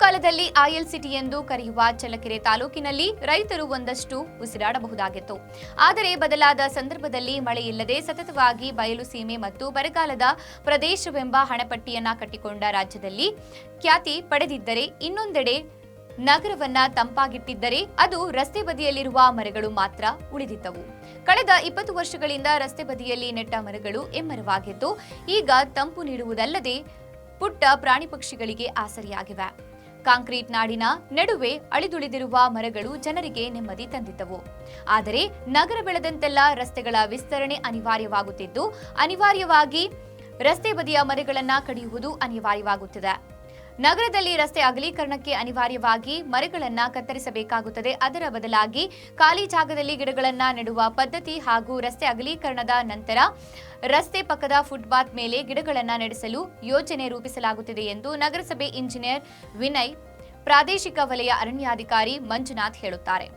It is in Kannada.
ಕರೆಯುವ ಚಳ್ಳಕೆರೆ ತಾಲೂಕಿನಲ್ಲಿ ರೈತರು ಒಂದಷ್ಟು ಉಸಿರಾಡಬಹುದಾಗಿತ್ತು. ಆದರೆ ಬದಲಾದ ಸಂದರ್ಭದಲ್ಲಿ ಮಳೆ ಇಲ್ಲದೆ ಸತತವಾಗಿ ಬಯಲು ಸೀಮೆ ಮತ್ತು ಬರಗಾಲದ ಪ್ರದೇಶವೆಂಬ ಹಣಪಟ್ಟಿಯನ್ನ ಕಟ್ಟಿಕೊಂಡ ರಾಜ್ಯದಲ್ಲಿ ಖ್ಯಾತಿ ಪಡೆದಿದ್ದರೆ ಇನ್ನೊಂದೆಡೆ ನಗರವನ್ನ ತಂಪಾಗಿಟ್ಟಿದ್ದರೆ ಅದು ರಸ್ತೆ ಬದಿಯಲ್ಲಿರುವ ಮರಗಳು ಮಾತ್ರ ಉಳಿದಿದ್ದವು. ಕಳೆದ ಇಪ್ಪತ್ತು ವರ್ಷಗಳಿಂದ ರಸ್ತೆ ಬದಿಯಲ್ಲಿ ನೆಟ್ಟ ಮರಗಳು ಎಮ್ಮರವಾಗಿದ್ದು ಈಗ ತಂಪು ನೀಡುವುದಲ್ಲದೆ ಪುಟ್ಟ ಪ್ರಾಣಿ ಪಕ್ಷಿಗಳಿಗೆ ಆಸರಿಯಾಗಿವೆ. ಕಾಂಕ್ರೀಟ್ ನಾಡಿನ ನಡುವೆ ಅಳಿದುಳಿದಿರುವ ಮರಗಳು ಜನರಿಗೆ ನೆಮ್ಮದಿ ತಂದಿದ್ದವು. ಆದರೆ ನಗರ ಬೆಳೆದಂತೆಲ್ಲ ರಸ್ತೆಗಳ ವಿಸ್ತರಣೆ ಅನಿವಾರ್ಯವಾಗುತ್ತಿದ್ದು, ಅನಿವಾರ್ಯವಾಗಿ ರಸ್ತೆ ಬದಿಯ ಮರಗಳನ್ನು ಕಡಿಯುವುದು ಅನಿವಾರ್ಯವಾಗುತ್ತಿದೆ. ನಗರದಲ್ಲಿ ರಸ್ತೆ ಅಗಲೀಕರಣಕ್ಕೆ ಅನಿವಾರ್ಯವಾಗಿ ಮರಗಳನ್ನು ಕತ್ತರಿಸಬೇಕಾಗುತ್ತದೆ. ಅದರ ಬದಲಾಗಿ ಖಾಲಿ ಜಾಗದಲ್ಲಿ ಗಿಡಗಳನ್ನು ನೆಡುವ ಪದ್ಧತಿ ಹಾಗೂ ರಸ್ತೆ ಅಗಲೀಕರಣದ ನಂತರ ರಸ್ತೆ ಪಕ್ಕದ ಫುಟ್ಪಾತ್ ಮೇಲೆ ಗಿಡಗಳನ್ನು ನಡೆಸಲು ಯೋಜನೆ ರೂಪಿಸಲಾಗುತ್ತಿದೆ ಎಂದು ನಗರಸಭೆ ಇಂಜಿನಿಯರ್ ವಿನಯ್, ಪ್ರಾದೇಶಿಕ ವಲಯ ಅರಣ್ಯಾಧಿಕಾರಿ ಮಂಜುನಾಥ್ ಹೇಳುತ್ತಾರೆ.